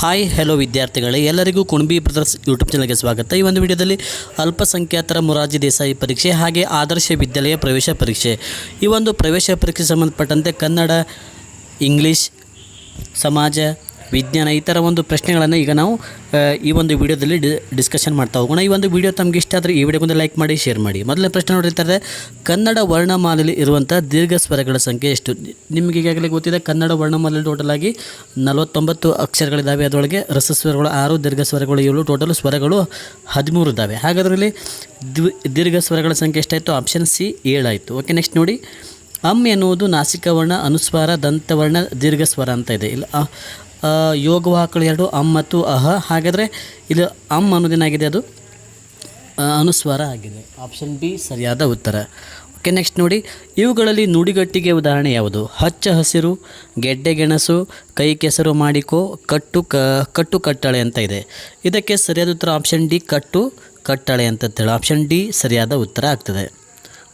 Hi hello ವಿದ್ಯಾರ್ಥಿಗಳೇ ಎಲ್ಲರಿಗೂ Kunabi brothers YouTube ಚಾನಲ್ಗೆ ಸ್ವಾಗತ ಈ ಒಂದು ವಿಡಿಯೋದಲ್ಲಿ ಅಲ್ಪಸಂಖ್ಯಾತರ ಮೊರಾರ್ಜಿ ದೇಸಾಯಿ ಪರೀಕ್ಷೆ ಹಾಗೆ ಆದರ್ಶ ವಿದ್ಯಾಲಯ ಪ್ರವೇಶ ಪರೀಕ್ಷೆ ಈ ಒಂದು ಪ್ರವೇಶ ಪರೀಕ್ಷೆ ಸಂಬಂಧಪಟ್ಟಂತೆ ಕನ್ನಡ ಇಂಗ್ಲೀಷ್ ಸಮಾಜ ವಿಜ್ಞಾನ ಈ ಥರ ಒಂದು ಪ್ರಶ್ನೆಗಳನ್ನು ಈಗ ನಾವು ಈ ಒಂದು ವಿಡಿಯೋದಲ್ಲಿ ಡಿಸ್ಕಷನ್ ಮಾಡ್ತಾ ಹೋಗೋಣ ಈ ಒಂದು ವಿಡಿಯೋ ತಮಗೆ ಇಷ್ಟ ಆದರೆ ಈ ವಿಡಿಯೋಗೊಂದು ಲೈಕ್ ಮಾಡಿ ಶೇರ್ ಮಾಡಿ ಮೊದಲನೇ ಪ್ರಶ್ನೆ ನೋಡಿರ್ತಾರೆ ಕನ್ನಡ ವರ್ಣಮಾಲೆಯಲ್ಲಿ ಇರುವಂಥ ದೀರ್ಘ ಸ್ವರಗಳ ಸಂಖ್ಯೆ ಎಷ್ಟು ನಿಮಗೆ ಈಗಾಗಲೇ ಗೊತ್ತಿದೆ ಕನ್ನಡ ವರ್ಣಮಾಲೆಯಲ್ಲಿ ಟೋಟಲ್ ಆಗಿ ನಲವತ್ತೊಂಬತ್ತು ಅಕ್ಷರಗಳಿದ್ದಾವೆ ಅದರೊಳಗೆ ಸ್ವರಗಳು ಆರು ದೀರ್ಘ ಸ್ವರಗಳು ಏಳು ಟೋಟಲ್ ಸ್ವರಗಳು ಹದಿಮೂರು ಇದ್ದಾವೆ ಹಾಗಾದ್ರಲ್ಲಿ ದೀರ್ಘ ಸ್ವರಗಳ ಸಂಖ್ಯೆ ಎಷ್ಟಾಯಿತು ಆಪ್ಷನ್ ಸಿ ಏಳಾಯಿತು ಓಕೆ ನೆಕ್ಸ್ಟ್ ನೋಡಿ ಅಮ್ ಎನ್ನುವುದು ನಾಸಿಕ ವರ್ಣ ಅನುಸ್ವಾರ ದಂತವರ್ಣ ದೀರ್ಘ ಸ್ವರ ಅಂತ ಇದೆ ಇಲ್ಲ ಯೋಗವಾಹಕಗಳು ಎರಡು ಅಮ್ ಮತ್ತು ಅಹ ಹಾಗಾದರೆ ಇದು ಅಮ್ ಅನ್ನೋದೇನಾಗಿದೆ ಅದು ಅನುಸ್ವಾರ ಆಗಿದೆ ಆಪ್ಷನ್ ಬಿ ಸರಿಯಾದ ಉತ್ತರ ಓಕೆ ನೆಕ್ಸ್ಟ್ ನೋಡಿ ಇವುಗಳಲ್ಲಿ ನುಡಿಗಟ್ಟಿಗೆ ಉದಾಹರಣೆ ಯಾವುದು ಹಚ್ಚ ಹಸಿರು ಗೆಡ್ಡೆ ಗೆಣಸು ಕೈ ಕೆಸರು ಮಾಡಿಕೋ ಕಟ್ಟು ಕ ಕಟ್ಟು ಕಟ್ಟಳೆ ಅಂತ ಇದೆ ಇದಕ್ಕೆ ಸರಿಯಾದ ಉತ್ತರ ಆಪ್ಷನ್ ಡಿ ಕಟ್ಟು ಕಟ್ಟಳೆ ಅಂತ ಹೇಳಿ ಆಪ್ಷನ್ ಡಿ ಸರಿಯಾದ ಉತ್ತರ ಆಗ್ತದೆ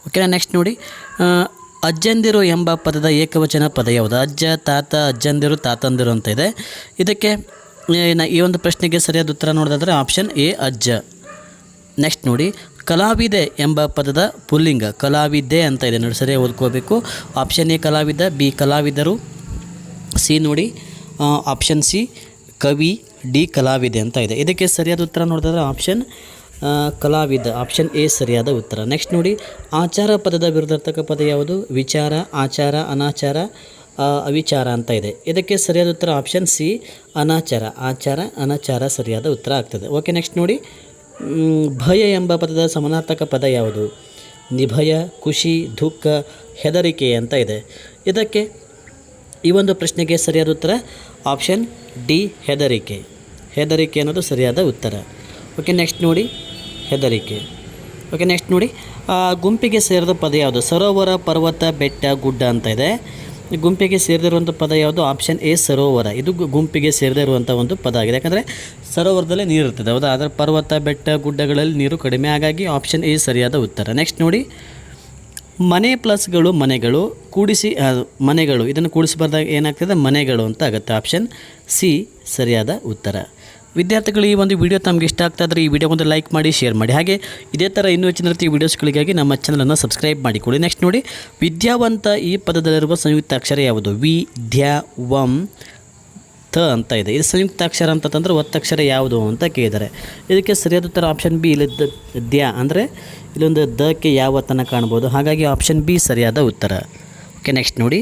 ಓಕೆ ನೆಕ್ಸ್ಟ್ ನೋಡಿ ಅಜ್ಜಂದಿರು ಎಂಬ ಪದದ ಏಕವಚನ ಪದ ಯಾವುದು ಅಜ್ಜ ತಾತ ಅಜ್ಜಂದಿರು ತಾತಂದಿರು ಅಂತ ಇದೆ ಇದಕ್ಕೆ ಈ ಒಂದು ಪ್ರಶ್ನೆಗೆ ಸರಿಯಾದ ಉತ್ತರ ನೋಡೋದಾದರೆ ಆಪ್ಷನ್ ಎ ಅಜ್ಜ ನೆಕ್ಸ್ಟ್ ನೋಡಿ ಕಲಾವಿದೆ ಎಂಬ ಪದದ ಪುಲ್ಲಿಂಗ ಕಲಾವಿದೆ ಅಂತ ಇದೆ ನೋಡಿ ಸರಿಯಾಗಿ ಓದ್ಕೋಬೇಕು ಆಪ್ಷನ್ ಎ ಕಲಾವಿದ ಬಿ ಕಲಾವಿದರು ಸಿ ನೋಡಿ ಆಪ್ಷನ್ ಸಿ ಕವಿ ಡಿ ಕಲಾವಿದೆ ಅಂತ ಇದೆ ಇದಕ್ಕೆ ಸರಿಯಾದ ಉತ್ತರ ನೋಡಿದ್ರೆ ಆಪ್ಷನ್ ಕಲಾವಿದ ಆಪ್ಷನ್ ಎ ಸರಿಯಾದ ಉತ್ತರ ನೆಕ್ಸ್ಟ್ ನೋಡಿ ಆಚಾರ ಪದದ ವಿರುದ್ಧಾರ್ಥಕ ಪದ ಯಾವುದು ವಿಚಾರ ಆಚಾರ ಅನಾಚಾರ ಅವಿಚಾರ ಅಂತ ಇದೆ ಇದಕ್ಕೆ ಸರಿಯಾದ ಉತ್ತರ ಆಪ್ಷನ್ ಸಿ ಅನಾಚಾರ ಆಚಾರ ಅನಾಚಾರ ಸರಿಯಾದ ಉತ್ತರ ಆಗ್ತದೆ ಓಕೆ ನೆಕ್ಸ್ಟ್ ನೋಡಿ ಭಯ ಎಂಬ ಪದದ ಸಮಾನಾರ್ಥಕ ಪದ ಯಾವುದು ನಿಭಯ ಖುಷಿ ದುಃಖ ಹೆದರಿಕೆ ಅಂತ ಇದೆ ಇದಕ್ಕೆ ಈ ಒಂದು ಪ್ರಶ್ನೆಗೆ ಸರಿಯಾದ ಉತ್ತರ ಆಪ್ಷನ್ ಡಿ ಹೆದರಿಕೆ ಹೆದರಿಕೆ ಅನ್ನೋದು ಸರಿಯಾದ ಉತ್ತರ ಓಕೆ ನೆಕ್ಸ್ಟ್ ನೋಡಿ ಹೆದರಿಕೆ ಓಕೆ ನೆಕ್ಸ್ಟ್ ನೋಡಿ ಗುಂಪಿಗೆ ಸೇರಿದ ಪದ ಯಾವುದು ಸರೋವರ ಪರ್ವತ ಬೆಟ್ಟ ಗುಡ್ಡ ಅಂತ ಇದೆ ಗುಂಪಿಗೆ ಸೇರಿದಿರುವಂಥ ಪದ ಯಾವುದು ಆಪ್ಷನ್ ಎ ಸರೋವರ ಇದು ಗುಂಪಿಗೆ ಸೇರಿದಿರುವಂಥ ಒಂದು ಪದ ಆಗಿದೆ ಯಾಕಂದರೆ ಸರೋವರದಲ್ಲೇ ನೀರು ಇರ್ತದೆ ಹೌದಾ ಆದರೆ ಪರ್ವತ ಬೆಟ್ಟ ಗುಡ್ಡಗಳಲ್ಲಿ ನೀರು ಕಡಿಮೆ ಹಾಗಾಗಿ ಆಪ್ಷನ್ ಎ ಸರಿಯಾದ ಉತ್ತರ ನೆಕ್ಸ್ಟ್ ನೋಡಿ ಮನೆ ಪ್ಲಸ್ಗಳು ಮನೆಗಳು ಕೂಡಿಸಿ ಮನೆಗಳು ಇದನ್ನು ಕೂಡಿಸಿ ಬರೆದಾಗ ಏನಾಗ್ತದೆ ಮನೆಗಳು ಅಂತ ಆಗುತ್ತೆ ಆಪ್ಷನ್ ಸಿ ಸರಿಯಾದ ಉತ್ತರ ವಿದ್ಯಾರ್ಥಿಗಳು ಈ ಒಂದು ವಿಡಿಯೋ ತಮಗೆ ಇಷ್ಟ ಆಗ್ತಾ ಇದ್ರೆ ಈ ವಿಡಿಯೋ ಒಂದು ಲೈಕ್ ಮಾಡಿ ಶೇರ್ ಮಾಡಿ ಹಾಗೆ ಇದೇ ಥರ ಇನ್ನೂ ಹೆಚ್ಚಿನ ರೀತಿಯ ವಿಡಿಯೋಸ್ಗಳಿಗಾಗಿ ನಮ್ಮ ಚಾನಲನ್ನು ಸಬ್ಸ್ಕ್ರೈಬ್ ಮಾಡಿಕೊಳ್ಳಿ ನೆಕ್ಸ್ಟ್ ನೋಡಿ ವಿದ್ಯಾವಂತ ಈ ಪದದಲ್ಲಿರುವ ಸಂಯುಕ್ತ ಅಕ್ಷರ ಯಾವುದು ವಂ ತ ಅಂತ ಇದೆ ಇದು ಸಂಯುಕ್ತ ಅಕ್ಷರ ಅಂತಂದ್ರೆ ಒತ್ತಕ್ಷರ ಯಾವುದು ಅಂತ ಕೇಳಿದ್ದಾರೆ ಇದಕ್ಕೆ ಸರಿಯಾದ ಉತ್ತರ ಆಪ್ಷನ್ ಬಿ ಇಲ್ಲಿ ದ್ಯಾ ಅಂದರೆ ಇಲ್ಲೊಂದು ದಕ್ಕೆ ಯಾವ ತನ ಕಾಣ್ಬೋದು ಹಾಗಾಗಿ ಆಪ್ಷನ್ ಬಿ ಸರಿಯಾದ ಉತ್ತರ ಓಕೆ ನೆಕ್ಸ್ಟ್ ನೋಡಿ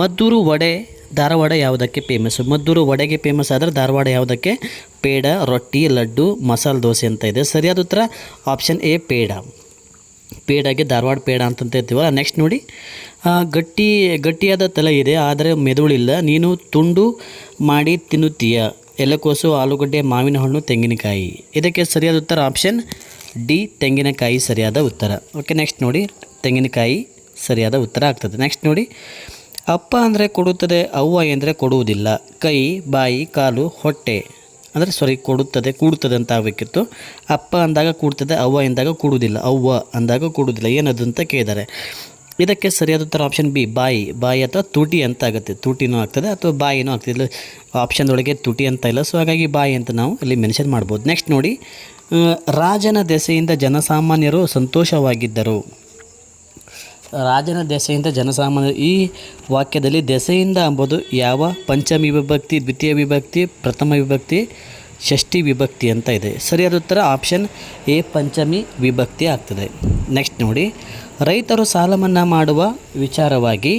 ಮದ್ದೂರು ವಡೆ ಧಾರವಾಡ ಯಾವುದಕ್ಕೆ ಫೇಮಸ್ ಮದ್ದೂರು ವಡೆಗೆ ಫೇಮಸ್ ಆದರೆ ಧಾರವಾಡ ಯಾವುದಕ್ಕೆ ಪೇಡ ರೊಟ್ಟಿ ಲಡ್ಡು ಮಸಾಲೆ ದೋಸೆ ಅಂತ ಇದೆ ಸರಿಯಾದ ಉತ್ತರ ಆಪ್ಷನ್ ಎ ಪೇಡ ಪೇಡಾಗೆ ಧಾರವಾಡ ಪೇಡ ಅಂತಂತ ಇರ್ತೀವಲ್ಲ ನೆಕ್ಸ್ಟ್ ನೋಡಿ ಗಟ್ಟಿ ಗಟ್ಟಿಯಾದ ತಲೆ ಇದೆ ಆದರೆ ಮೆದುಳಿಲ್ಲ ನೀನು ತುಂಡು ಮಾಡಿ ತಿನ್ನುತ್ತೀಯ ಎಲೆಕೋಸು ಆಲೂಗಡ್ಡೆ ಮಾವಿನ ಹಣ್ಣು ತೆಂಗಿನಕಾಯಿ ಇದಕ್ಕೆ ಸರಿಯಾದ ಉತ್ತರ ಆಪ್ಷನ್ ಡಿ ತೆಂಗಿನಕಾಯಿ ಸರಿಯಾದ ಉತ್ತರ ಓಕೆ ನೆಕ್ಸ್ಟ್ ನೋಡಿ ತೆಂಗಿನಕಾಯಿ ಸರಿಯಾದ ಉತ್ತರ ಆಗ್ತದೆ ನೆಕ್ಸ್ಟ್ ನೋಡಿ ಅಪ್ಪ ಅಂದರೆ ಕೊಡುತ್ತದೆ ಅವ್ವ ಎಂದರೆ ಕೊಡುವುದಿಲ್ಲ ಕೈ ಬಾಯಿ ಕಾಲು ಹೊಟ್ಟೆ ಅಂದರೆ ಸಾರಿ ಕೊಡುತ್ತದೆ ಕೂಡುತ್ತದೆ ಅಂತ ಆಗಬೇಕಿತ್ತು ಅಪ್ಪ ಅಂದಾಗ ಕೂಡ್ತದೆ ಅವ್ವ ಎಂದಾಗ ಕೂಡುವುದಿಲ್ಲ ಅವ್ವ ಅಂದಾಗ ಕೂಡುವುದಿಲ್ಲ ಏನದು ಅಂತ ಕೇಳಿದ್ದಾರೆ ಇದಕ್ಕೆ ಸರಿಯಾದ ಉತ್ತರ ಆಪ್ಷನ್ ಬಿ ಬಾಯಿ ಬಾಯಿ ಅಥವಾ ತುಟಿ ಅಂತ ಆಗುತ್ತೆ ತುಟಿನೂ ಆಗ್ತದೆ ಅಥವಾ ಬಾಯಿನೂ ಆಗ್ತದೆ ಇಲ್ಲ ಆಪ್ಷನ್ ತುಟಿ ಅಂತ ಇಲ್ಲ ಸೊ ಹಾಗಾಗಿ ಬಾಯಿ ಅಂತ ನಾವು ಇಲ್ಲಿ ಮೆನ್ಷನ್ ಮಾಡ್ಬೋದು ನೆಕ್ಸ್ಟ್ ನೋಡಿ ರಾಜನ ದೆಸೆಯಿಂದ ಜನಸಾಮಾನ್ಯರು ಸಂತೋಷವಾಗಿದ್ದರು ರಾಜನ ದೆಸೆಯಿಂದ ಜನಸಾಮಾನ್ಯ ಈ ವಾಕ್ಯದಲ್ಲಿ ದೆಸೆಯಿಂದ ಅಂಬೋದು ಯಾವ ಪಂಚಮಿ ವಿಭಕ್ತಿ ದ್ವಿತೀಯ ವಿಭಕ್ತಿ ಪ್ರಥಮ ವಿಭಕ್ತಿ ಷಷ್ಠಿ ವಿಭಕ್ತಿ ಅಂತ ಇದೆ ಸರಿಯಾದ ಉತ್ತರ ಆಪ್ಷನ್ ಎ ಪಂಚಮಿ ವಿಭಕ್ತಿ ಆಗ್ತದೆ ನೆಕ್ಸ್ಟ್ ನೋಡಿ ರೈತರು ಸಾಲ ಮನ್ನಾ ಮಾಡುವ ವಿಚಾರವಾಗಿ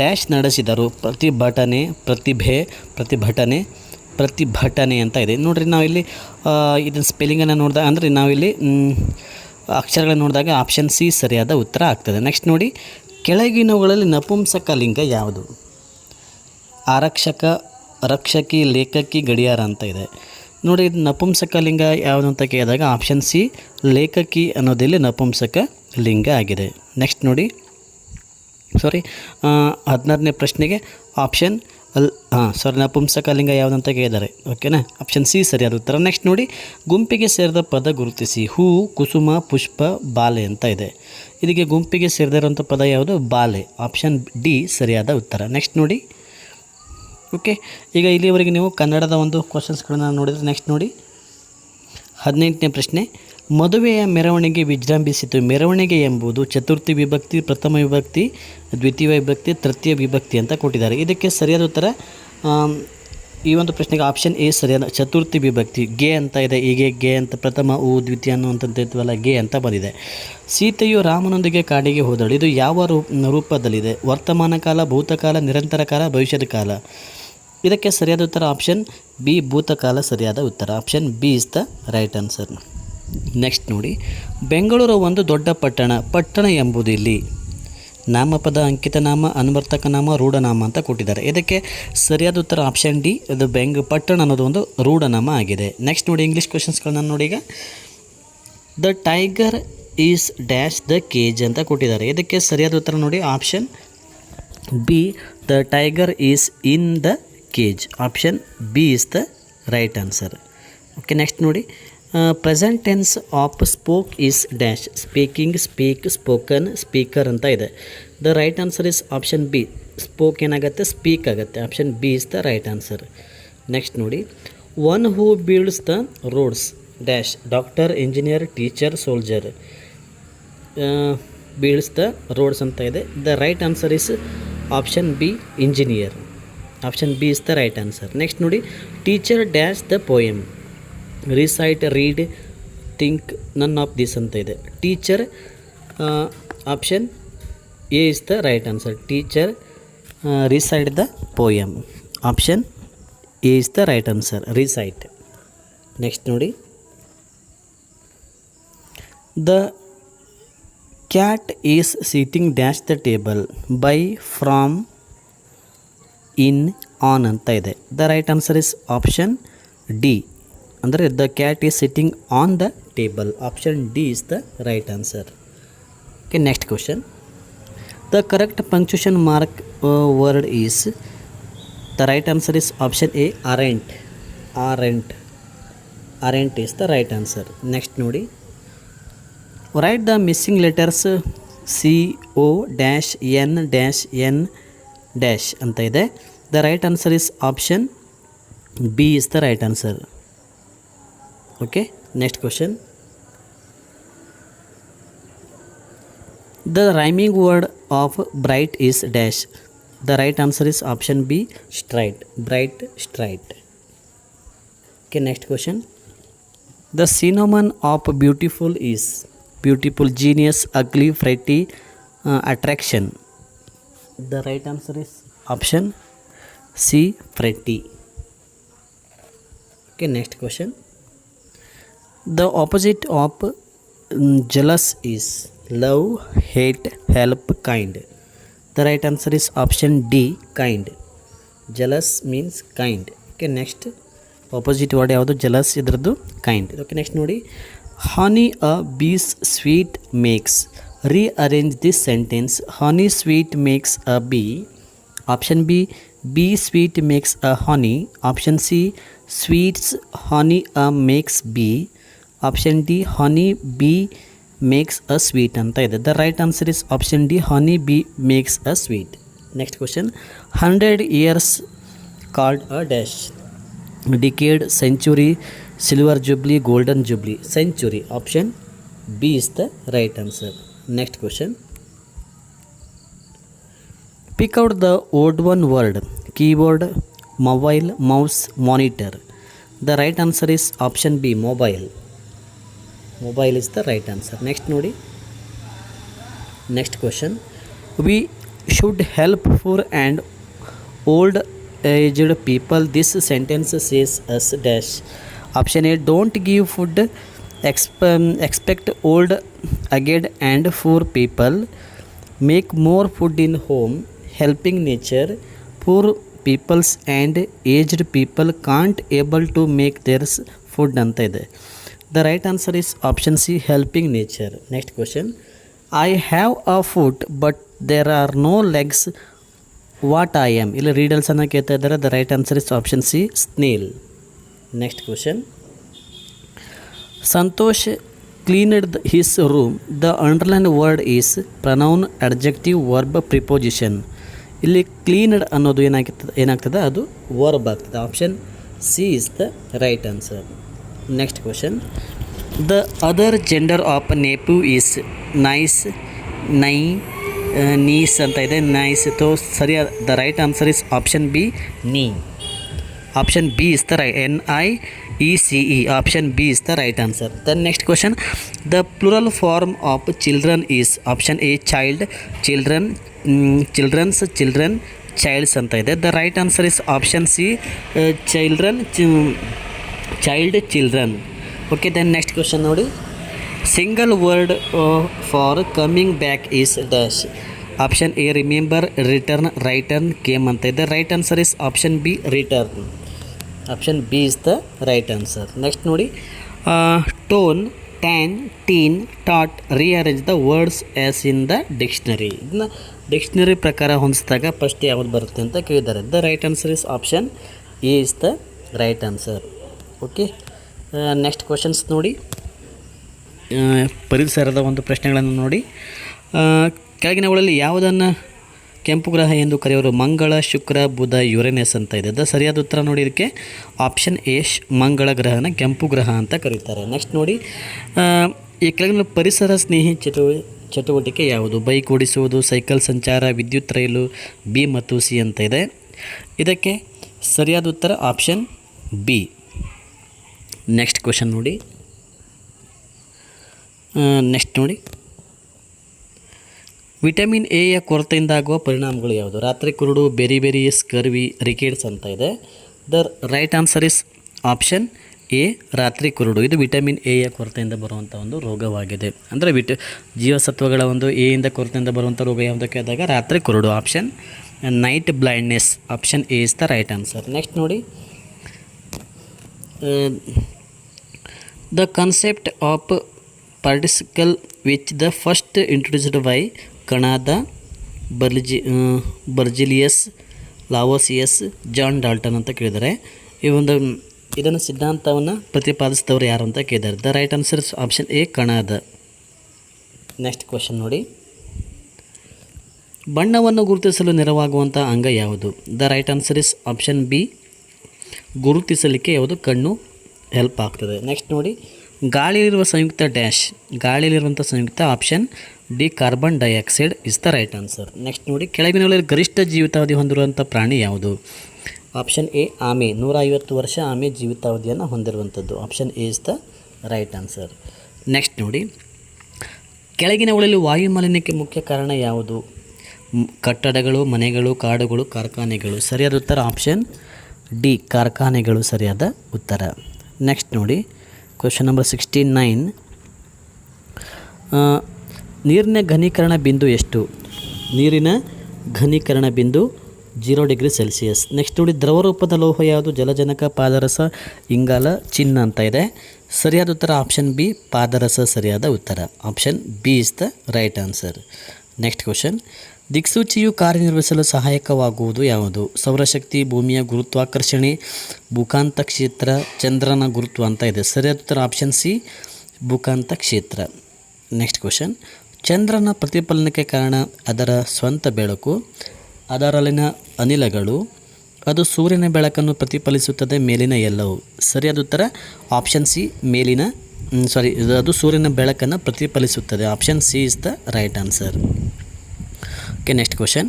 ಡ್ಯಾಶ್ ನಡೆಸಿದರು ಪ್ರತಿಭಟನೆ ಪ್ರತಿಭೆ ಪ್ರತಿಭಟನೆ ಪ್ರತಿಭಟನೆ ಅಂತ ಇದೆ ನೋಡಿರಿ ನಾವಿಲ್ಲಿ ಇದನ್ನು ಸ್ಪೆಲ್ಲಿಂಗನ್ನು ನೋಡಿದಾಗ ಅಂದರೆ ನಾವಿಲ್ಲಿ ಅಕ್ಷರಗಳನ್ನು ನೋಡಿದಾಗ ಆಪ್ಷನ್ ಸಿ ಸರಿಯಾದ ಉತ್ತರ ಆಗ್ತದೆ ನೆಕ್ಸ್ಟ್ ನೋಡಿ ಕೆಳಗಿನವುಗಳಲ್ಲಿ ನಪುಂಸಕ ಲಿಂಗ ಯಾವುದು ಆರಕ್ಷಕ ರಕ್ಷಕಿ ಲೇಖಕಿ ಗಡಿಯಾರ ಅಂತ ಇದೆ ನೋಡಿ ಇದು ನಪುಂಸಕ ಲಿಂಗ ಯಾವುದು ಅಂತ ಕೇಳಿದಾಗ ಆಪ್ಷನ್ ಸಿ ಲೇಖಕಿ ಅನ್ನೋದಿಲ್ಲಿ ನಪುಂಸಕ ಲಿಂಗ ಆಗಿದೆ ನೆಕ್ಸ್ಟ್ ನೋಡಿ ಸಾರಿ ಹದಿನಾರನೇ ಪ್ರಶ್ನೆಗೆ ಆಪ್ಷನ್ ಅಲ್ ಹಾಂ ಸರ್ ನಪುಂಸಕಲಿಂಗ ಯಾವುದಂತ ಕೇಳಿದ್ದಾರೆ ಓಕೆನಾ ಆಪ್ಷನ್ ಸಿ ಸರಿಯಾದ ಉತ್ತರ ನೆಕ್ಸ್ಟ್ ನೋಡಿ ಗುಂಪಿಗೆ ಸೇರಿದ ಪದ ಗುರುತಿಸಿ ಹೂ ಕುಸುಮ ಪುಷ್ಪ ಬಾಲೆ ಅಂತ ಇದೆ ಇದಕ್ಕೆ ಗುಂಪಿಗೆ ಸೇರಿದಿರುವಂಥ ಪದ ಯಾವುದು ಬಾಲೆ ಆಪ್ಷನ್ ಡಿ ಸರಿಯಾದ ಉತ್ತರ ನೆಕ್ಸ್ಟ್ ನೋಡಿ ಓಕೆ ಈಗ ಇಲ್ಲಿವರೆಗೆ ನೀವು ಕನ್ನಡದ ಒಂದು ಕ್ವಶನ್ಸ್ಗಳನ್ನು ನೋಡಿದರೆ ನೆಕ್ಸ್ಟ್ ನೋಡಿ ಹದಿನೆಂಟನೇ ಪ್ರಶ್ನೆ ಮದುವೆಯ ಮೆರವಣಿಗೆ ವಿಜೃಂಭಿಸಿತು ಮೆರವಣಿಗೆ ಎಂಬುದು ಚತುರ್ಥಿ ವಿಭಕ್ತಿ ಪ್ರಥಮ ವಿಭಕ್ತಿ ದ್ವಿತೀಯ ವಿಭಕ್ತಿ ತೃತೀಯ ವಿಭಕ್ತಿ ಅಂತ ಕೊಟ್ಟಿದ್ದಾರೆ ಇದಕ್ಕೆ ಸರಿಯಾದ ಉತ್ತರ ಈ ಒಂದು ಪ್ರಶ್ನೆಗೆ ಆಪ್ಷನ್ ಎ ಸರಿಯಾದ ಚತುರ್ಥಿ ವಿಭಕ್ತಿ ಗೆ ಅಂತ ಇದೆ ಹೀಗೆ ಗೆ ಅಂತ ಪ್ರಥಮ ಊ ದ್ವಿತೀಯ ಅನ್ನುವಂಥದ್ದು ಇರ್ತವಲ್ಲ ಗೆ ಅಂತ ಬಂದಿದೆ ಸೀತೆಯು ರಾಮನೊಂದಿಗೆ ಕಾಡಿಗೆ ಹೋದಳು ಇದು ಯಾವ ರೂಪದಲ್ಲಿದೆ ವರ್ತಮಾನ ಕಾಲ ಭೂತಕಾಲ ನಿರಂತರ ಕಾಲ ಭವಿಷ್ಯದ ಕಾಲ ಇದಕ್ಕೆ ಸರಿಯಾದ ಉತ್ತರ ಆಪ್ಷನ್ ಬಿ ಭೂತಕಾಲ ಸರಿಯಾದ ಉತ್ತರ option B is the right answer next ನೋಡಿ ಬೆಂಗಳೂರು ಒಂದು ದೊಡ್ಡ ಪಟ್ಟಣ ಪಟ್ಟಣ ಎಂಬುದಿಲ್ಲಿ ನಾಮಪದ ಅಂಕಿತ ನಾಮ ನಾಮ ರೂಢನಾಮ ಅಂತ ಕೊಟ್ಟಿದ್ದಾರೆ ಇದಕ್ಕೆ ಸರಿಯಾದ ಉತ್ತರ ಆಪ್ಷನ್ ಡಿ ಅದು ಬೆಂಗ್ ಪಟ್ಟಣ ಅನ್ನೋದು ಒಂದು ರೂಢನಾಮ ಆಗಿದೆ ನೆಕ್ಸ್ಟ್ ನೋಡಿ ಇಂಗ್ಲೀಷ್ ಕ್ವಶನ್ಸ್ಗಳನ್ನ ನೋಡಿ ಈಗ the tiger is dash the cage ಅಂತ ಕೊಟ್ಟಿದ್ದಾರೆ ಇದಕ್ಕೆ ಸರಿಯಾದ ಉತ್ತರ ನೋಡಿ option B the tiger is in the cage option B is the right answer okay next ನೋಡಿ present tense of spoke is dash speaking speak spoken speaker ಅಂತ ಇದೆ the right answer is option B spoke ಏನಾಗುತ್ತೆ speak ಆಗುತ್ತೆ option B is the right answer next ನೋಡಿ one who builds the roads dash doctor engineer teacher soldier builds the roads ಅಂತ ಇದೆ the right answer is option B engineer option B is the right answer next ನೋಡಿ teacher dash the poem recite read think none of this ಅಂತ ಇದೆ teacher option A is the right answer teacher recite the poem option A is the right answer recite next ನೋಡಿ the cat is sitting dash the table by from in on ಅಂತ ಇದೆ the right answer is option D ಅಂದರೆ the cat is sitting on the table option D is the right answer okay next question the correct punctuation mark word is the right answer is option A aren't aren't aren't is the right answer next ನೋಡಿ write the missing letters C O dash N dash N dash ಅಂತ ಇದೆ the right answer is option B is the right answer Okay, next question. The rhyming word of bright is dash. The right answer is option B, stride. Bright, stride. Okay, next question. The synonym of beautiful is beautiful, genius, ugly, pretty, uh, attraction. The right answer is option C, pretty. Okay, next question. The opposite of jealous is love, hate, help, kind. The right answer is option D, kind. Jealous means kind. Okay, next opposite word ಯಾವುದು jealous ಇದರದ್ದು kind. Okay, next ನೋಡಿ honey a bee's sweet makes. Rearrange this sentence. Honey sweet makes a bee. Option B, bee sweet makes a honey. Option C, sweets honey a makes bee. Option D honey bee makes a sweet ಅಂತ ಇದೆ the right answer is option D honey bee makes a sweet next question hundred years called a dash decade century silver jubilee golden jubilee century option B is the right answer next question pick out the old one word keyboard mobile mouse monitor the right answer is option B mobile mobile is the right answer next ನೋಡಿ next question we should help poor and old aged people this sentence says us dash option A don't give food ಎಕ್ಸ್ಪ expect old aged and poor people make more food in home helping nature poor peoples and aged people can't able to make theirs food ಅಂತ ಇದೆ the right answer is option C helping nature next question I have a foot but there are no legs what I am ಇಲ್ಲಿ ರೀಡಲ್ಸನ್ನು ಕೇಳ್ತಾ ಇದ್ದಾರೆ the right answer is option C snail next question Santosh cleaned his room the underline word is pronoun adjective verb preposition ಇಲ್ಲಿ cleaned ಅನ್ನೋದು ಏನಾಗ್ತದೆ ಏನಾಗ್ತದೆ ಅದು verb ಆಗ್ತದೆ option C is the right answer next question the other gender of nephew is niece नई niece अंत niece तो sir the right answer is option B niece option B is the N E E C option B is the right answer next question the plural form of children is option A child children children children childs अंत the right answer is option C children child children okay then next question ನೋಡಿ single word for coming back is dash option A remember return return came ಅಂತ ಇದೆ right answer is option B return option B is the right answer next ನೋಡಿ tone tan teen tot rearrange the words as in the dictionary ಇದನ್ನ dictionary ಪ್ರಕಾರ ಹೊಂದಿಸಿದಾಗ first ಯಾವ್ದು ಬರುತ್ತೆ ಅಂತ ಕೇಳಿದ್ದಾರೆ the right answer is option A is the right answer okay next questions ನೋಡಿ ಪರಿಸರದ ಒಂದು ಪ್ರಶ್ನೆಗಳನ್ನು ನೋಡಿ ಕೆಳಗಿನವುಗಳಲ್ಲಿ ಯಾವುದನ್ನು ಕೆಂಪು ಗ್ರಹ ಎಂದು ಕರೆಯೋರು ಮಂಗಳ ಶುಕ್ರ ಬುಧ ಯುರೇನಸ್ ಅಂತ ಇದೆ ಅದು ಸರಿಯಾದ ಉತ್ತರ ನೋಡಿ ಇದಕ್ಕೆ ಆಪ್ಷನ್ ಏಶ್ ಮಂಗಳ ಗ್ರಹನ ಕೆಂಪು ಗ್ರಹ ಅಂತ ಕರೀತಾರೆ ನೆಕ್ಸ್ಟ್ ನೋಡಿ ಈ ಕೆಳಗಿನ ಪರಿಸರ ಸ್ನೇಹಿ ಚಟುವ ಚಟುವಟಿಕೆ ಯಾವುದು ಬೈಕ್ ಓಡಿಸುವುದು ಸೈಕಲ್ ಸಂಚಾರ ವಿದ್ಯುತ್ ರೈಲು ಬಿ ಮತ್ತು ಸಿ ಅಂತ ಇದೆ ಇದಕ್ಕೆ ಸರಿಯಾದ ಉತ್ತರ ಆಪ್ಷನ್ ಬಿ ನೆಕ್ಸ್ಟ್ ಕ್ವೆಶನ್ ನೋಡಿ ನೆಕ್ಸ್ಟ್ ನೋಡಿ ವಿಟಮಿನ್ ಎ ಯ ಕೊರತೆಯಿಂದ ಆಗುವ ಪರಿಣಾಮಗಳು ಯಾವುದು ರಾತ್ರಿ ಕುರುಡು ಬೆರಿ ಬೆರಿ ಸ್ಕರ್ವಿ ರಿಕೇಡ್ಸ್ ಅಂತ ಇದೆ the right answer is option A ರಾತ್ರಿ ಕುರುಡು ಇದು ವಿಟಮಿನ್ ಎ ಯ ಕೊರತೆಯಿಂದ ಬರುವಂಥ ಒಂದು ರೋಗವಾಗಿದೆ ಅಂದರೆ ವಿಟ ಜೀವಸತ್ವಗಳ ಒಂದು ಎಯಿಂದ ಕೊರತೆಯಿಂದ ಬರುವಂಥ ರೋಗ ಯಾವುದು ಕೇಳಿದಾಗ ರಾತ್ರಿ ಕುರುಡು option night blindness option A is the right answer next ನೋಡಿ the concept of particle which the first introduced by Kanada ಬರ್ಲಿಜಿ Berzelius Lavoisier John Dalton ಅಂತ ಕೇಳಿದ್ದಾರೆ ಈ ಒಂದು ಇದನ್ನು ಸಿದ್ಧಾಂತವನ್ನು ಪ್ರತಿಪಾದಿಸಿದವರು ಯಾರು ಅಂತ ಕೇಳಿದ್ದಾರೆ the right answer option A Kanada next question ನೋಡಿ ಬಣ್ಣವನ್ನು ಗುರುತಿಸಲು ನೆರವಾಗುವಂಥ ಅಂಗ ಯಾವುದು the right answer is option B ಗುರುತಿಸಲಿಕ್ಕೆ ಯಾವುದು ಕಣ್ಣು ಹೆಲ್ಪ್ ಆಗ್ತದೆ ನೆಕ್ಸ್ಟ್ ನೋಡಿ ಗಾಳಿಯಲ್ಲಿರುವ ಸಂಯುಕ್ತ ಡ್ಯಾಶ್ ಗಾಳಿಯಲ್ಲಿರುವಂಥ ಸಂಯುಕ್ತ option D carbon dioxide is the right answer next ನೋಡಿ ಕೆಳಗಿನವರಲ್ಲಿ ಗರಿಷ್ಠ ಜೀವಿತಾವಧಿ ಹೊಂದಿರುವಂಥ ಪ್ರಾಣಿ ಯಾವುದು ಆಪ್ಷನ್ ಎ ಆಮೆ ನೂರ ಐವತ್ತು ವರ್ಷ ಆಮೆ ಜೀವಿತಾವಧಿಯನ್ನು ಹೊಂದಿರುವಂಥದ್ದು option A is the right answer next ನೋಡಿ ಕೆಳಗಿನವುಗಳಲ್ಲಿ ವಾಯುಮಾಲಿನ್ಯಕ್ಕೆ ಮಾಲಿನ್ಯಕ್ಕೆ ಮುಖ್ಯ ಕಾರಣ ಯಾವುದು ಕಟ್ಟಡಗಳು ಮನೆಗಳು ಕಾಡುಗಳು ಕಾರ್ಖಾನೆಗಳು ಸರಿಯಾದ ಉತ್ತರ ಆಪ್ಷನ್ ಡಿ ಕಾರ್ಖಾನೆಗಳು ಸರಿಯಾದ ಉತ್ತರ ನೆಕ್ಸ್ಟ್ ನೋಡಿ ಕ್ವಶನ್ ನಂಬರ್ ಸಿಕ್ಸ್ಟಿ ನೈನ್ ನೀರಿನ ಘನೀಕರಣ ಬಿಂದು ಎಷ್ಟು ನೀರಿನ ಘನೀಕರಣ ಬಿಂದು ಜೀರೋ ಡಿಗ್ರಿ ಸೆಲ್ಸಿಯಸ್ ನೆಕ್ಸ್ಟ್ ನೋಡಿ ದ್ರವರೂಪದ ಲೋಹ ಯಾವುದು ಜಲಜನಕ ಪಾದರಸ ಇಂಗಾಲ ಚಿನ್ನ ಅಂತ ಇದೆ ಸರಿಯಾದ ಉತ್ತರ ಆಪ್ಷನ್ ಬಿ ಪಾದರಸ ಸರಿಯಾದ ಉತ್ತರ option B is the right answer next question ದಿಕ್ಸೂಚಿಯು ಕಾರ್ಯನಿರ್ವಹಿಸಲು ಸಹಾಯಕವಾಗುವುದು ಯಾವುದು ಸೌರಶಕ್ತಿ ಭೂಮಿಯ ಗುರುತ್ವಾಕರ್ಷಣೆ ಭೂಕಾಂತ ಕ್ಷೇತ್ರ ಚಂದ್ರನ ಗುರುತ್ವ ಅಂತ ಇದೆ ಸರಿಯಾದ ಉತ್ತರ ಆಪ್ಷನ್ ಸಿ ಭೂಕಾಂತ ಕ್ಷೇತ್ರ ನೆಕ್ಸ್ಟ್ ಕ್ವಶನ್ ಚಂದ್ರನ ಪ್ರತಿಫಲನಕ್ಕೆ ಕಾರಣ ಅದರ ಸ್ವಂತ ಬೆಳಕು ಅದರಲ್ಲಿನ ಅನಿಲಗಳು ಅದು ಸೂರ್ಯನ ಬೆಳಕನ್ನು ಪ್ರತಿಫಲಿಸುತ್ತದೆ ಮೇಲಿನ ಎಲ್ಲವು ಸರಿಯಾದ ಉತ್ತರ ಆಪ್ಷನ್ ಸಿ ಮೇಲಿನ ಸಾರಿ ಅದು ಸೂರ್ಯನ ಬೆಳಕನ್ನು ಪ್ರತಿಫಲಿಸುತ್ತದೆ option C is the right answer okay next question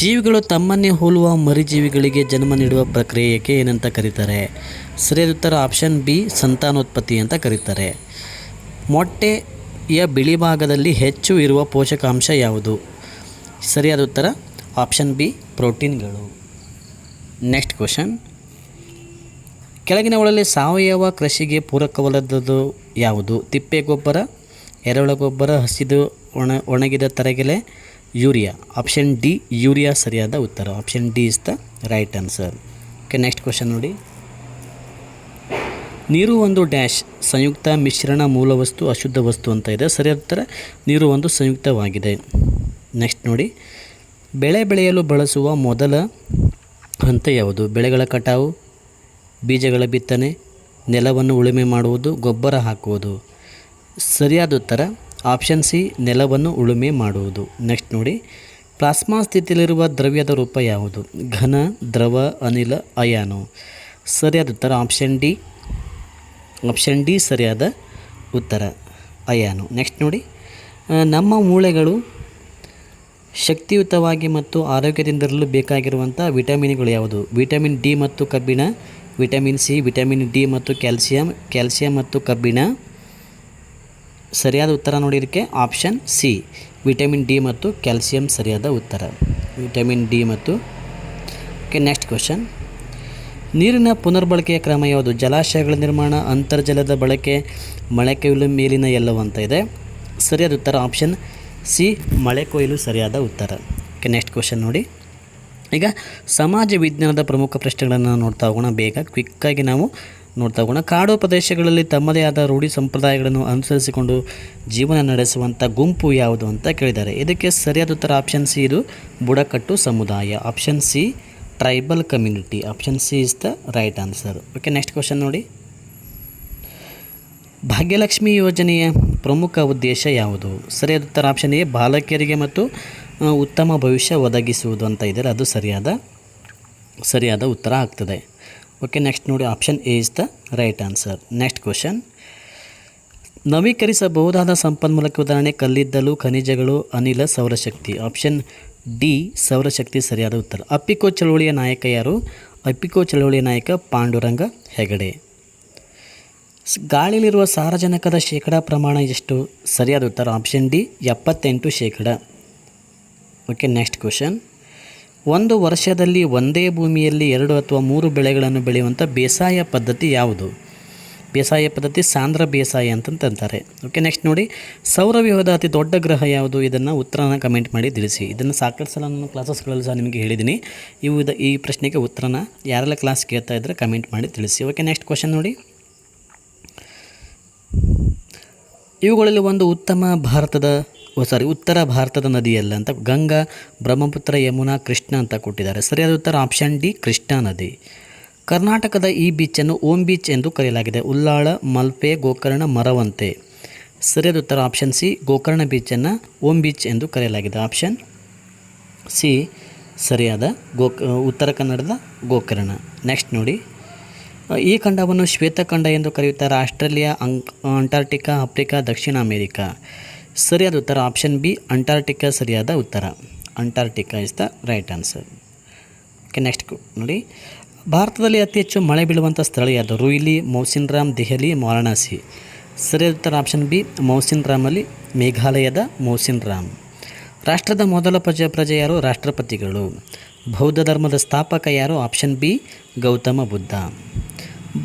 ಜೀವಿಗಳು ತಮ್ಮನ್ನೇ ಹೋಲುವ ಮರಿಜೀವಿಗಳಿಗೆ ಜನ್ಮ ನೀಡುವ ಪ್ರಕ್ರಿಯೆಗೆ ಏನಂತ ಕರೀತಾರೆ ಸರಿಯಾದ ಉತ್ತರ ಆಪ್ಷನ್ ಬಿ ಸಂತಾನೋತ್ಪತ್ತಿ ಅಂತ ಕರೀತಾರೆ ಮೊಟ್ಟೆಯ ಬಿಳಿ ಭಾಗದಲ್ಲಿ ಹೆಚ್ಚು ಇರುವ ಪೋಷಕಾಂಶ ಯಾವುದು ಸರಿಯಾದ ಉತ್ತರ ಆಪ್ಷನ್ ಬಿ ಪ್ರೋಟೀನ್ಗಳು ನೆಕ್ಸ್ಟ್ ಕ್ವಶನ್ ಕೆಳಗಿನವುಗಳಲ್ಲಿ ಸಾವಯವ ಕೃಷಿಗೆ ಪೂರಕವಲ್ಲದ್ದು ಯಾವುದು ತಿಪ್ಪೆ ಗೊಬ್ಬರ ಎರೆಹುಳ ಗೊಬ್ಬರ ಹಸಿದು ಒಣ ಒಣಗಿದ ತರಗೆಲೆ ಯೂರಿಯಾ ಆಪ್ಷನ್ ಡಿ ಯೂರಿಯಾ ಸರಿಯಾದ ಉತ್ತರ option D is the right answer okay next question ನೋಡಿ ನೀರು ಒಂದು ಡ್ಯಾಶ್ ಸಂಯುಕ್ತ ಮಿಶ್ರಣ ಮೂಲ ವಸ್ತು ಅಶುದ್ಧ ವಸ್ತು ಅಂತ ಇದೆ ಸರಿಯಾದ ಉತ್ತರ ನೀರು ಒಂದು ಸಂಯುಕ್ತವಾಗಿದೆ ನೆಕ್ಸ್ಟ್ ನೋಡಿ ಬೆಳೆ ಬೆಳೆಯಲು ಬಳಸುವ ಮೊದಲ ಹಂತ ಯಾವುದು ಬೆಳೆಗಳ ಕಟಾವು ಬೀಜಗಳ ಬಿತ್ತನೆ ನೆಲವನ್ನು ಉಳುಮೆ ಮಾಡುವುದು ಗೊಬ್ಬರ ಹಾಕುವುದು ಸರಿಯಾದ ಉತ್ತರ ಆಪ್ಷನ್ ಸಿ ನೆಲವನ್ನು ಉಳುಮೆ ಮಾಡುವುದು ನೆಕ್ಸ್ಟ್ ನೋಡಿ ಪ್ಲಾಸ್ಮಾ ಸ್ಥಿತಿಯಲ್ಲಿರುವ ದ್ರವ್ಯದ ರೂಪ ಯಾವುದು ಘನ ದ್ರವ ಅನಿಲ ಅಯಾನು ಸರಿಯಾದ ಉತ್ತರ ಆಪ್ಷನ್ ಡಿ ಆಪ್ಷನ್ ಡಿ ಸರಿಯಾದ ಉತ್ತರ ಅಯಾನು ನೆಕ್ಸ್ಟ್ ನೋಡಿ ನಮ್ಮ ಮೂಳೆಗಳು ಶಕ್ತಿಯುತವಾಗಿ ಮತ್ತು ಆರೋಗ್ಯದಿಂದಿರಲು ಬೇಕಾಗಿರುವಂಥ ವಿಟಮಿನ್ಗಳು ಯಾವುದು ವಿಟಮಿನ್ ಡಿ ಮತ್ತು ಕಬ್ಬಿಣ ವಿಟಮಿನ್ ಸಿ ವಿಟಮಿನ್ ಡಿ ಮತ್ತು ಕ್ಯಾಲ್ಸಿಯಂ ಕ್ಯಾಲ್ಸಿಯಂ ಮತ್ತು ಕಬ್ಬಿಣ ಸರಿಯಾದ ಉತ್ತರ ನೋಡಿದಕ್ಕೆ ಆಪ್ಷನ್ ಸಿ ವಿಟಮಿನ್ ಡಿ ಮತ್ತು ಕ್ಯಾಲ್ಸಿಯಂ ಸರಿಯಾದ ಉತ್ತರ ವಿಟಮಿನ್ ಡಿ ಮತ್ತು ಓಕೆ ನೆಕ್ಸ್ಟ್ ಕ್ವಶನ್ ನೀರಿನ ಪುನರ್ಬಳಕೆಯ ಕ್ರಮ ಯಾವುದು ಜಲಾಶಯಗಳ ನಿರ್ಮಾಣ ಅಂತರ್ಜಲದ ಬಳಕೆ ಮಳೆ ಕೊಯ್ಲು ಮೇಲಿನ ಎಲ್ಲವೂ ಅಂತ ಇದೆ ಸರಿಯಾದ ಉತ್ತರ ಆಪ್ಷನ್ ಸಿ ಮಳೆ ಕೊಯ್ಲು ಸರಿಯಾದ ಉತ್ತರ ಓಕೆ ನೆಕ್ಸ್ಟ್ ಕ್ವಶನ್ ನೋಡಿ ಈಗ ಸಮಾಜ ವಿಜ್ಞಾನದ ಪ್ರಮುಖ ಪ್ರಶ್ನೆಗಳನ್ನು ನೋಡ್ತಾ ಹೋಗೋಣ ಬೇಗ ಕ್ವಿಕ್ಕಾಗಿ ನಾವು ನೋಡ್ತಾ ಹೋಗೋಣ ಕಾಡು ಪ್ರದೇಶಗಳಲ್ಲಿ ತಮ್ಮದೇ ಆದ ರೂಢಿ ಸಂಪ್ರದಾಯಗಳನ್ನು ಅನುಸರಿಸಿಕೊಂಡು ಜೀವನ ನಡೆಸುವಂಥ ಗುಂಪು ಯಾವುದು ಅಂತ ಕೇಳಿದ್ದಾರೆ ಇದಕ್ಕೆ ಸರಿಯಾದ ಉತ್ತರ ಆಪ್ಷನ್ ಸಿ ಇದು ಬುಡಕಟ್ಟು ಸಮುದಾಯ option C tribal community option C is the right answer okay next question ನೋಡಿ ಭಾಗ್ಯಲಕ್ಷ್ಮಿ ಯೋಜನೆಯ ಪ್ರಮುಖ ಉದ್ದೇಶ ಯಾವುದು ಸರಿಯಾದ ಉತ್ತರ ಆಪ್ಷನ್ ಎ ಬಾಲಕಿಯರಿಗೆ ಮತ್ತು ಉತ್ತಮ ಭವಿಷ್ಯ ಒದಗಿಸುವುದು ಅಂತ ಇದ್ದಾರೆ ಅದು ಸರಿಯಾದ ಸರಿಯಾದ ಉತ್ತರ ಆಗ್ತದೆ ಓಕೆ ನೆಕ್ಸ್ಟ್ ನೋಡಿ option A is the right answer next question ನವೀಕರಿಸಬಹುದಾದ ಸಂಪನ್ಮೂಲಕ್ಕೆ ಉದಾಹರಣೆ ಕಲ್ಲಿದ್ದಲು ಖನಿಜಗಳು ಅನಿಲ ಸೌರಶಕ್ತಿ ಆಪ್ಷನ್ ಡಿ ಸೌರಶಕ್ತಿ ಸರಿಯಾದ ಉತ್ತರ ಅಪ್ಪಿಕೋ ಚಳುವಳಿಯ ನಾಯಕ ಯಾರು ಅಪ್ಪಿಕೋ ಚಳುವಳಿಯ ನಾಯಕ ಪಾಂಡುರಂಗ ಹೆಗಡೆ ಗಾಳಿಯಲ್ಲಿರುವ ಸಾರಜನಕದ ಶೇಕಡಾ ಪ್ರಮಾಣ ಎಷ್ಟು ಸರಿಯಾದ ಉತ್ತರ ಆಪ್ಷನ್ ಡಿ ಎಪ್ಪತ್ತೆಂಟು ಶೇಕಡ ಓಕೆ ನೆಕ್ಸ್ಟ್ ಕ್ವಶನ್ ಒಂದು ವರ್ಷದಲ್ಲಿ ಒಂದೇ ಭೂಮಿಯಲ್ಲಿ ಎರಡು ಅಥವಾ ಮೂರು ಬೆಳೆಗಳನ್ನು ಬೆಳೆಯುವಂಥ ಬೇಸಾಯ ಪದ್ಧತಿ ಯಾವುದು ಬೇಸಾಯ ಪದ್ಧತಿ ಸಾಂದ್ರ ಬೇಸಾಯ ಅಂತಂತಾರೆ ಓಕೆ ನೆಕ್ಸ್ಟ್ ನೋಡಿ ಸೌರವ್ಯೂಹದ ಅತಿ ದೊಡ್ಡ ಗ್ರಹ ಯಾವುದು ಇದನ್ನು ಉತ್ತರನ ಕಮೆಂಟ್ ಮಾಡಿ ತಿಳಿಸಿ ಇದನ್ನು ಸಾಕಷ್ಟು ಸಲ ನಾನು ಕ್ಲಾಸಸ್ಗಳಲ್ಲಿ ಸಹ ನಿಮಗೆ ಹೇಳಿದ್ದೀನಿ ಇವು ಈ ಪ್ರಶ್ನೆಗೆ ಉತ್ತರನ ಯಾರೆಲ್ಲ ಕ್ಲಾಸ್ ಕೇಳ್ತಾ ಇದ್ದರೆ ಕಮೆಂಟ್ ಮಾಡಿ ತಿಳಿಸಿ ಓಕೆ ನೆಕ್ಸ್ಟ್ ಕ್ವಶನ್ ನೋಡಿ ಇವುಗಳಲ್ಲಿ ಒಂದು ಉತ್ತಮ ಭಾರತದ ಸಾರಿ ಉತ್ತರ ಭಾರತದ ನದಿಯಲ್ಲ ಅಂತ ಗಂಗಾ ಬ್ರಹ್ಮಪುತ್ರ ಯಮುನಾ ಕೃಷ್ಣ ಅಂತ ಕೊಟ್ಟಿದ್ದಾರೆ ಸರಿಯಾದ ಉತ್ತರ ಆಪ್ಷನ್ ಡಿ ಕೃಷ್ಣಾ ನದಿ ಕರ್ನಾಟಕದ ಈ ಬೀಚನ್ನು ಓಂ ಬೀಚ್ ಎಂದು ಕರೆಯಲಾಗಿದೆ ಉಲ್ಲಾಳ ಮಲ್ಪೆ ಗೋಕರ್ಣ ಮರವಂತೆ ಸರಿಯಾದ ಉತ್ತರ ಆಪ್ಷನ್ ಸಿ ಗೋಕರ್ಣ ಬೀಚನ್ನು ಓಂ ಬೀಚ್ ಎಂದು ಕರೆಯಲಾಗಿದೆ ಆಪ್ಷನ್ ಸಿ ಸರಿಯಾದ ಗೋಕ್ ಉತ್ತರ ಕನ್ನಡದ ಗೋಕರ್ಣ ನೆಕ್ಸ್ಟ್ ನೋಡಿ ಈ ಖಂಡವನ್ನು ಶ್ವೇತಖಂಡ ಎಂದು ಕರೆಯುತ್ತಾರೆ ಆಸ್ಟ್ರೇಲಿಯಾ ಅಂಕ್ ಅಂಟಾರ್ಟಿಕಾ ಆಫ್ರಿಕಾ ದಕ್ಷಿಣ ಅಮೇರಿಕಾ ಸರಿಯಾದ ಉತ್ತರ ಆಪ್ಷನ್ ಬಿ ಅಂಟಾರ್ಟಿಕಾ ಸರಿಯಾದ ಉತ್ತರ Antarctica is the right answer okay next ನೋಡಿ ಭಾರತದಲ್ಲಿ ಅತಿ ಹೆಚ್ಚು ಮಳೆ ಬೀಳುವಂಥ ಸ್ಥಳ ಯಾವುದು ರುಯ್ಲಿ ಮೌಸಿನ್ ರಾಮ್ ದೆಹಲಿ ವಾರಾಣಸಿ ಸರಿಯಾದ ಉತ್ತರ ಆಪ್ಷನ್ ಬಿ ಮೌಸಿನ್ ರಾಮಲ್ಲಿ ಮೇಘಾಲಯದ ಮೌಸಿನ್ ರಾಮ್ ರಾಷ್ಟ್ರದ ಮೊದಲ ಪ್ರಜೆ ಪ್ರಜೆ ಯಾರು ರಾಷ್ಟ್ರಪತಿಗಳು ಬೌದ್ಧ ಧರ್ಮದ ಸ್ಥಾಪಕ ಯಾರು ಆಪ್ಷನ್ ಬಿ ಗೌತಮ ಬುದ್ಧ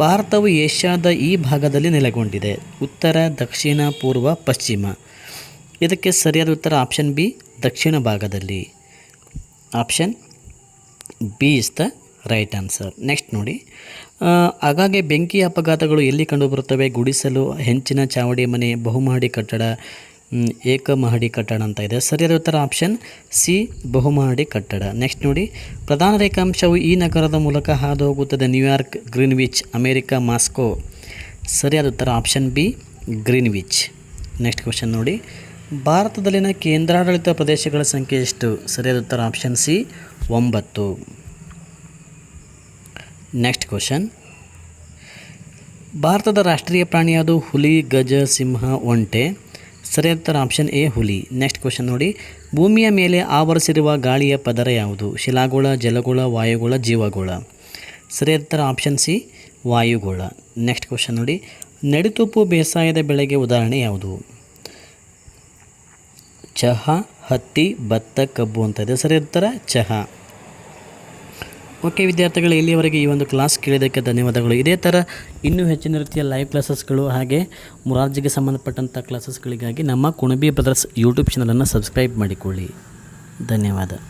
ಭಾರತವು ಏಷ್ಯಾದ ಈ ಭಾಗದಲ್ಲಿ ನೆಲೆಗೊಂಡಿದೆ ಉತ್ತರ ದಕ್ಷಿಣ ಪೂರ್ವ ಪಶ್ಚಿಮ ಇದಕ್ಕೆ ಸರಿಯಾದ ಉತ್ತರ ಆಪ್ಷನ್ ಬಿ ದಕ್ಷಿಣ ಭಾಗದಲ್ಲಿ option B is the right answer next ನೋಡಿ ಹಾಗಾಗಿ ಬೆಂಕಿ ಅಪಘಾತಗಳು ಎಲ್ಲಿ ಕಂಡುಬರುತ್ತವೆ ಗುಡಿಸಲು ಹೆಂಚಿನ ಚಾವಡಿ ಮನೆ ಬಹುಮಹಡಿ ಕಟ್ಟಡ ಏಕಮಹಡಿ ಕಟ್ಟಡ ಅಂತ ಇದೆ ಸರಿಯಾದ ಉತ್ತರ ಆಪ್ಷನ್ ಸಿ ಬಹುಮಹಡಿ ಕಟ್ಟಡ ನೆಕ್ಸ್ಟ್ ನೋಡಿ ಪ್ರಧಾನ ರೇಖಾಂಶವು ಈ ನಗರದ ಮೂಲಕ ಹಾದು ಹೋಗುತ್ತದೆ ನ್ಯೂಯಾರ್ಕ್ ಗ್ರೀನ್ವಿಚ್ ಅಮೇರಿಕ ಮಾಸ್ಕೋ ಸರಿಯಾದ ಉತ್ತರ option B Greenwich next question ನೋಡಿ ಭಾರತದಲ್ಲಿನ ಕೇಂದ್ರಾಡಳಿತ ಪ್ರದೇಶಗಳ ಸಂಖ್ಯೆ ಎಷ್ಟು ಸರಿಯಾದ ಉತ್ತರ ಆಪ್ಷನ್ ಸಿ ಒಂಬತ್ತು ನೆಕ್ಸ್ಟ್ ಕ್ವಶನ್ ಭಾರತದ ರಾಷ್ಟ್ರೀಯ ಪ್ರಾಣಿಯಾದ ಹುಲಿ ಗಜ ಸಿಂಹ ಒಂಟೆ ಸರಿಯಾದ ಉತ್ತರ ಆಪ್ಷನ್ ಎ ಹುಲಿ ನೆಕ್ಸ್ಟ್ ಕ್ವಶನ್ ನೋಡಿ ಭೂಮಿಯ ಮೇಲೆ ಆವರಿಸಿರುವ ಗಾಳಿಯ ಪದರ ಯಾವುದು ಶಿಲಾಗೋಳ ಜಲಗೋಳ ವಾಯುಗೋಳ ಜೀವಗೋಳ ಸರಿಯಾದ ಉತ್ತರ ಆಪ್ಷನ್ ಸಿ ವಾಯುಗೋಳ ನೆಕ್ಸ್ಟ್ ಕ್ವಶನ್ ನೋಡಿ ನಡಿತುಪ್ಪು ಬೇಸಾಯದ ಬೆಳೆಗೆ ಉದಾಹರಣೆ ಯಾವುದು ಚಹಾ ಹತ್ತಿ ಭತ್ತ ಕಬ್ಬು ಅಂತ ಇದೆ ಸರಿ ಉತ್ತರ ಚಹಾ ಓಕೆ ವಿದ್ಯಾರ್ಥಿಗಳು ಇಲ್ಲಿಯವರೆಗೆ ಈ ಒಂದು ಕ್ಲಾಸ್ ಕೇಳಿದ್ದಕ್ಕೆ ಧನ್ಯವಾದಗಳು ಇದೇ ಥರ ಇನ್ನೂ ಹೆಚ್ಚಿನ ರೀತಿಯ ಲೈವ್ ಕ್ಲಾಸಸ್ಗಳು ಹಾಗೆ ಮುರಾರ್ಜಿಗೆ ಸಂಬಂಧಪಟ್ಟಂಥ ಕ್ಲಾಸಸ್ಗಳಿಗಾಗಿ ನಮ್ಮ ಕುಣಬಿ ಬ್ರದರ್ಸ್ ಯೂಟ್ಯೂಬ್ ಚಾನಲನ್ನು ಸಬ್ಸ್ಕ್ರೈಬ್ ಮಾಡಿಕೊಳ್ಳಿ ಧನ್ಯವಾದ